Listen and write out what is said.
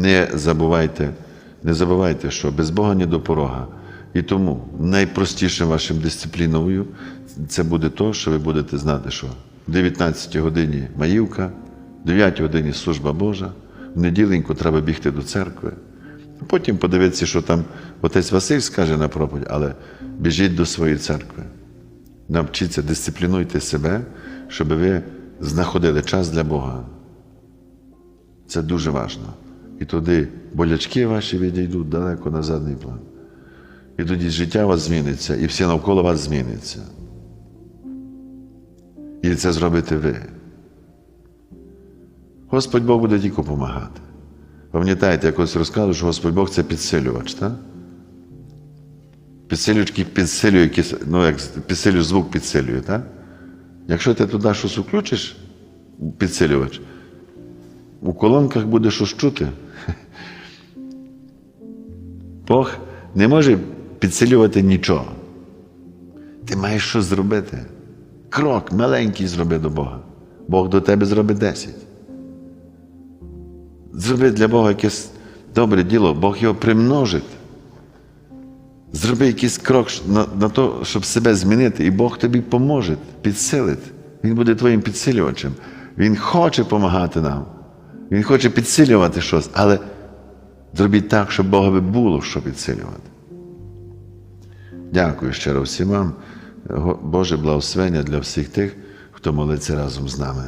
Не забувайте, не забувайте, що без Бога ні до порога. І тому найпростішим вашим дисципліною це буде то, що ви будете знати, що в 19 годині маївка, в 9 годині служба Божа, в неділеньку треба бігти до церкви. Потім подивитися, що там отець Василь скаже на проповідь, але біжіть до своєї церкви. Навчіться, дисциплінуйте себе, щоб ви знаходили час для Бога. Це дуже важливо. І тоді болячки ваші відійдуть далеко на задній план. І тоді життя у вас зміниться, і все навколо вас зміниться. І це зробите ви. Господь Бог буде тільки допомагати. Пам'ятаєте, я колись розказував, що Господь Бог це підсилювач, так? Підсилювач, підсилює, ну, як підсилює звук підсилює, так? Якщо ти туди щось включиш, підсилювач, у колонках буде щось чути. Бог не може підсилювати нічого. Ти маєш щось зробити. Крок маленький зроби до Бога. Бог до тебе зробить 10. Зроби для Бога якесь добре діло, Бог його примножить. Зроби якийсь крок на, на те, щоб себе змінити, і Бог тобі поможе, підсилить. Він буде твоїм підсилювачем. Він хоче допомагати нам. Він хоче підсилювати щось, але зробіть так, щоб Бога би було що підсилювати. Дякую щиро всім вам. Боже благословення для всіх тих, хто молиться разом з нами.